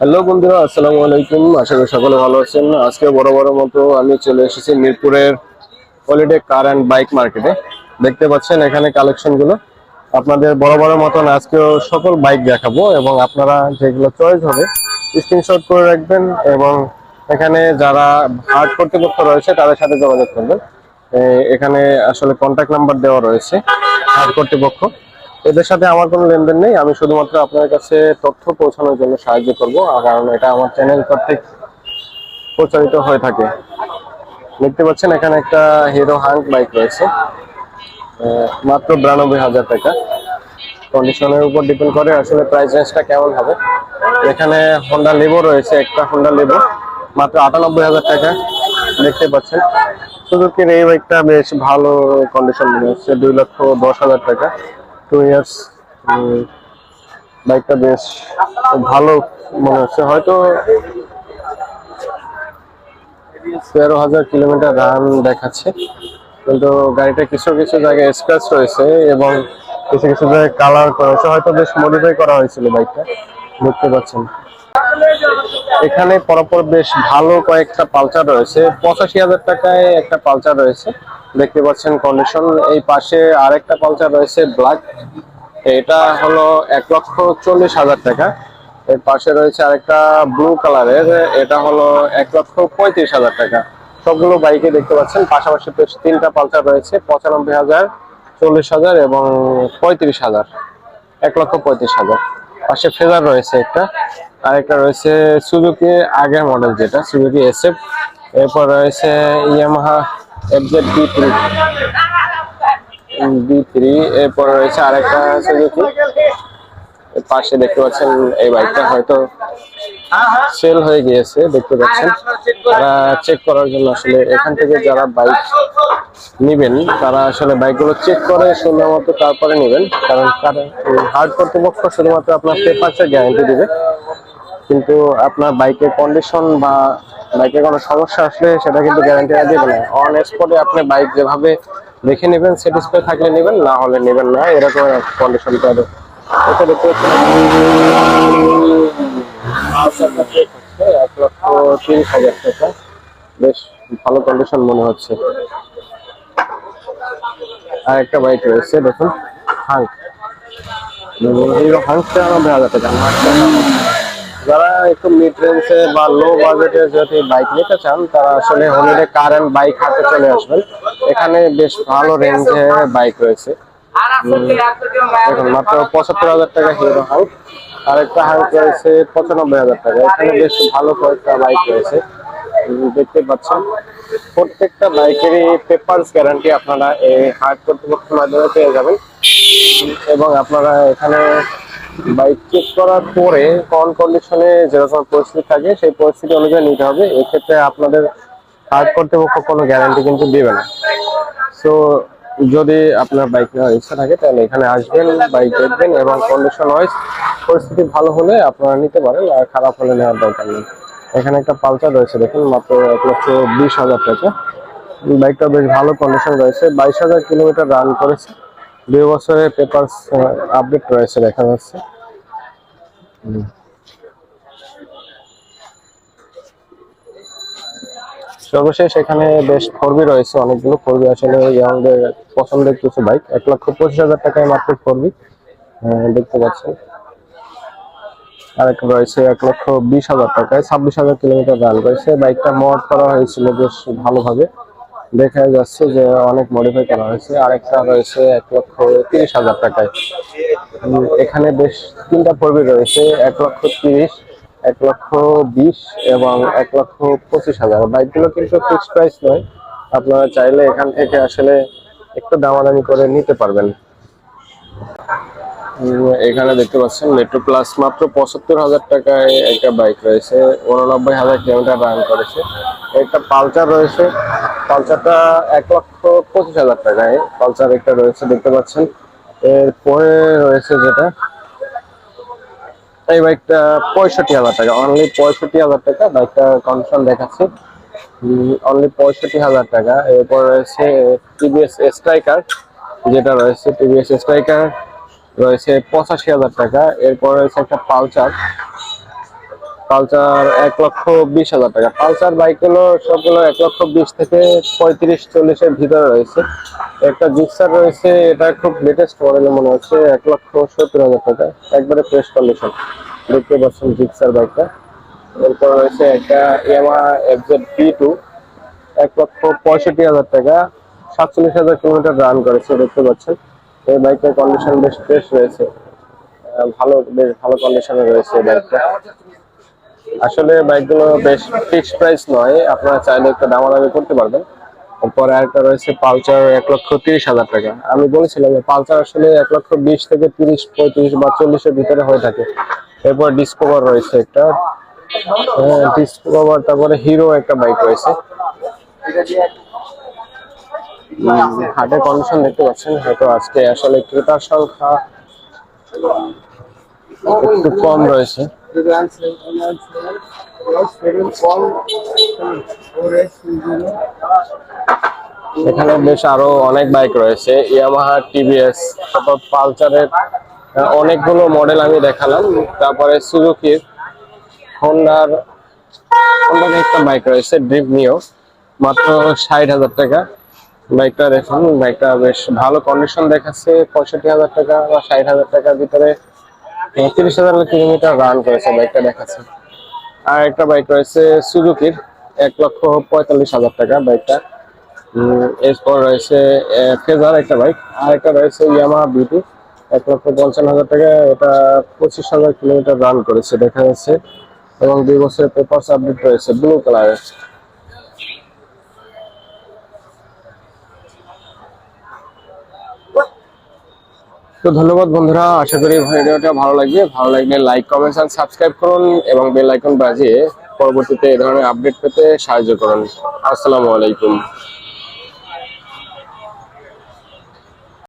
Hello বন্ধুরা, আসসালামু আলাইকুম। আশা করি সকলে ভালো আছেন। আজকে বড় বড় মতো আমি চলে এসেছি মিরপুরের হলিডে কার অ্যান্ড বাইক মার্কেটে দেখতে পাচ্ছেন এখানে কালেকশনগুলো আপনাদের বড় বড় মতন আজকেও সকল বাইক দেখাবো এবং আপনারা যেগুলো চয়েস হবে স্ক্রিনশট করে রাখবেন এবং এখানে যারা হার্ড কর্তৃপক্ষ রয়েছে, তাদের সাথে যোগাযোগ করবেন। এখানে আসলে কন্ট্যাক্ট নাম্বার দেওয়া রয়েছে হার্ড কর্তৃপক্ষ। এদের সাথে আমার কোনো লেনদেন নেই। আমি শুধুমাত্র আপনার কাছে তথ্য পৌঁছানোর জন্য সাহায্য করব। কারণ এটা আমার চ্যানেল কর্তৃক প্রচারিত হয়ে থাকে। দেখতে পাচ্ছেন, এখানে একটা হিরো হাঙ্ক বাইক রয়েছে। মাত্র বিরানব্বই হাজার টাকা। কন্ডিশনের উপর ডিপেন্ড করে আসলে প্রাইস রেঞ্জটা কেমন হবে। এখানে হন্ডা লেবো রয়েছে, একটা হোন্ডা লেবো মাত্র আটানব্বই হাজার টাকা। দেখতে পাচ্ছেন, সুজুকির এই বাইকটা বেশ ভালো কন্ডিশন মনে হচ্ছে, দুই লক্ষ দশ হাজার টাকা। টু ইয়ার্স বাইকটা বেশ ভালো মনে হচ্ছে। হয়তো তেরো হাজার কিলোমিটার রান দেখাচ্ছে। কিন্তু গাড়িটা কিছু কিছু জায়গায় স্ক্র্যাচ রয়েছে এবং কিছু কিছু জায়গায় কালার করা হয়েছে। হয়তো বেশ মডিফাই করা হয়েছিল বাইকটা দেখতে পাচ্ছেন। এখানে পরপর বেশ ভালো কয়েকটা পালচার রয়েছে। পঁচাশি হাজার টাকায় একটা পালচার রয়েছে। দেখতে পাচ্ছেন কন্ডিশন এই পাশে আরেকটা পালচার রয়েছে ব্ল্যাক এটা হলো এক লক্ষ চল্লিশ হাজার টাকা। এর পাশে রয়েছে আরেকটা ব্লু কালারের এটা হলো এক লক্ষ পঁয়ত্রিশ হাজার টাকা। সবগুলো বাইকে দেখতে পাচ্ছেন। পাশাপাশি তিনটা পালচার রয়েছে, পঁচানব্বই হাজার, চল্লিশ হাজার এবং পঁয়ত্রিশ হাজার। এক লক্ষ পঁয়ত্রিশ হাজার। পাশে ফেজার রয়েছে একটা। আরেকটা রয়েছে সুজুকি আগের মডেল যেটা সুজুকি এসএফ এরপর রয়েছে Yamaha FZ V three V three এরপর রয়েছে আরেকটা সুজুকি পাশে দেখতে পাচ্ছেন এই বাইকটা, হয়তো সেল হয়ে গিয়েছে, দেখতে পাচ্ছেন। তারা চেক করার জন্য আসলে এখান থেকে যারা বাইক নিবেন, তারা আসলে বাইকগুলো চেক করে সুন্দর মতো তারপরে নেবেন, কারণ হার্ড কর্তৃপক্ষ শুধুমাত্র আপনার পেপারসের গ্যারান্টি দিবে। কিন্তু আপনার বাইকের কন্ডিশন বা বাইকে কোনো সমস্যা আসলে সেটা কিন্তু গ্যারান্টি না দেবে না অন স্পটে আপনি বাইক যেভাবে দেখে নেবেন স্যাটিসফাই থাকলে নেবেন, না হলে নেবেন না, এরকম কন্ডিশন করে এক লক্ষ তিরিশ হাজার টাকা। বেশ ভালো কন্ডিশন মনে হচ্ছে। বাইক রয়েছে, দেখুন হাঙ্ক হিরো হাঙ্ক তিরানব্বই হাজার টাকা। যারা একটু মিড রেঞ্জে বা লো বাজেটে যদি বাইক নিতে চান, তারা আসলে হলিডে কার অ্যান্ড বাইক হাতে চলে আসবেন। এখানে বেশ ভালো রেঞ্জে বাইক রয়েছে। মাত্র পঁচাত্তর হাজার টাকা হিরো হাঙ্ক আর একটা হাঙ্ক রয়েছে পঁচানব্বই হাজার টাকা। এখানে বেশ ভালো কয়েকটা বাইক রয়েছে। দেখতে পাচ্ছেন, প্রত্যেকটা বাইকেরই পেপারস গ্যারান্টি আপনারা এই হার্ড কর্তৃপক্ষের মাধ্যমে পেয়ে যাবেন। এবং আপনারা এখানে বাইক চেক করার পরে কোন কন্ডিশনে যেরকম পরিস্থিতি থাকে, সেই পরিস্থিতি অনুযায়ী নিতে হবে। এক্ষেত্রে আপনাদের হার্ড কর্তৃপক্ষ কোনো গ্যারান্টি কিন্তু দেবে না। সো যদি আপনার বাইক নেওয়ার ইচ্ছা থাকে, তাহলে এখানে আসবেন বাইক দেখবেন এবং কন্ডিশন ওয়াইজ পরিস্থিতি ভালো হলে আপনারা নিতে পারেন, আর খারাপ হলে নেওয়ার দরকার নেই। এখানে একটা পালচার রয়েছে, দেখুন, মাত্র এক লক্ষ বিশ হাজার টাকা। বাইকটা বেশ ভালো কন্ডিশন রয়েছে। বাইশ হাজার কিলোমিটার রান করেছে। দুই বছরের পেপার আপডেট রয়েছে দেখা যাচ্ছে। সর্বশেষ এখানে বেশ ফোরবি রয়েছে, অনেকগুলো ফোরবি। আসলে ইয়াংদের পছন্দের কিছু বাইক এক লক্ষ পঁচিশ হাজার টাকায় মাত্র ফোরবি দেখতে পাচ্ছেন। আরেকটা রয়েছে এক লক্ষ বিশ হাজার টাকায়, ছাব্বিশ হাজার কিলোমিটার রান রয়েছে বাইকটা মড করা হয়েছিল বেশ ভালোভাবে। দেখা যাচ্ছে যে অনেক মডিফাই করা হয়েছে। আরেকটা রয়েছে এক লক্ষ তিরিশ হাজার টাকায়। এখানে বেশ তিনটা পর্বে রয়েছে, এক লক্ষ তিরিশ, এক লক্ষ বিশ এবং এক লক্ষ পঁচিশ হাজার। বাইকগুলো কিন্তু ফিক্সড প্রাইস নয়। আপনারা চাইলে এখান থেকে আসলে একটু দামাদামি করে নিতে পারবেন। এখানে দেখতে পাচ্ছেন মেট্রো প্লাস মাত্র পঁচাত্তর হাজার টাকায় একটা বাইক রয়েছে। উননব্বই হাজার কিলোমিটার রান করেছে। একটা পালচার রয়েছে। পালচারটা এক লক্ষ পঁচিশ হাজার টাকায় পালচার একটা রয়েছে, দেখতে পাচ্ছেন। এরপরে রয়েছে যেটা, এই বাইকটা পঁয়ষট্টি হাজার টাকা। অনলি পঁয়ষট্টি হাজার টাকা, বাইকটা কন্ডিশন দেখাচ্ছে। অনলি পঁয়ষট্টি হাজার টাকা। এরপর রয়েছে টিভিএস স্ট্রাইকার যেটা রয়েছে টিভিএস স্ট্রাইকার রয়েছে পঁচাশি হাজার টাকা। এরপর রয়েছে একটা পালচার পালসার এক লক্ষ বিশ হাজার টাকা। পালসার বাইকগুলো সবগুলো এক লক্ষ বিশ থেকে পঁয়ত্রিশ চল্লিশের ভিতরে রয়েছে। একটা জিক্সার রয়েছে, এটা খুব লেটেস্ট মডেলের মনে হচ্ছে, এক লক্ষ সত্তর হাজার টাকা। একবারে ফ্রেশ কন্ডিশন দেখতে পাচ্ছেন জিক্সার বাইকটা। এরপর রয়েছে একটা ইয়ামা এফজেড বি টু এক লক্ষ পঁয়ষট্টি হাজার টাকা। সাতচল্লিশ হাজার কিলোমিটার রান করেছে, দেখতে পাচ্ছেন। এই বাইকের কন্ডিশন বেশ ফ্রেশ রয়েছে। ভালো, বেশ ভালো কন্ডিশনে রয়েছে এই বাইকটা। আসলে বাইকগুলো বেশ ফিক্সড প্রাইস নয়। আপনারা চাইলে একটু দামাদামি করতে পারবেন। এরপরে আরেকটা রয়েছে পালচার এক লক্ষ তিরিশ হাজার টাকা। আমি বলেছিলাম যে পালচার আসলে এক লক্ষ বিশ থেকে তিরিশ, পঁয়ত্রিশ বা চল্লিশের ভিতরে হয়ে থাকে। এরপর ডিসকভার রয়েছে একটা। ডিসকভার তারপরে হিরো একটা বাইক রয়েছে। হাটের কন্ডিশন দেখতে পাচ্ছেন, হয়তো আজকে আসলে ক্রেতার সংখ্যা একটু কম রয়েছে। এখানে বেশ আরও অনেক বাইক রয়েছে। ইয়ামাহা টিভিএস তারপর পালচারের আহ, অনেকগুলো মডেল আমি দেখালাম। তারপরে সুজুকির হন্ডার হন্ডার একটা বাইক রয়েছে ড্রিপ নিও মাত্র ষাট হাজার টাকা। বাইকটা দেখুন বাইকটা বেশ ভালো কন্ডিশন দেখাচ্ছে পঁয়ষট্টি হাজার টাকা বা ষাট হাজার টাকার ভিতরে তিরিশ হাজার কিলোমিটার রান করেছে বাইকটা দেখাচ্ছে। আর একটা বাইক রয়েছে সুজুকির, এক লক্ষ পঁয়তাল্লিশ হাজার টাকা বাইকটা এরপর রয়েছে ফেজার একটা বাইক আর একটা রয়েছে ইয়ামা বিউটি এক লক্ষ পঞ্চান্ন হাজার টাকা। এটা পঁচিশ হাজার কিলোমিটার রান করেছে, দেখা যাচ্ছে। এবং দুই বছরের পেপারস আপডেট রয়েছে ব্লু কালারের তো ধন্যবাদ বন্ধুরা, আশা করি ভিডিওটা ভালো লাগবে। ভালো লাগলে লাইক কমেন্টস এন্ড সাবস্ক্রাইব করুন এবং বেল আইকন বাজিয়ে পরবর্তীতে এ ধরনের আপডেট পেতে সাহায্য করুন। আসসালামু আলাইকুম।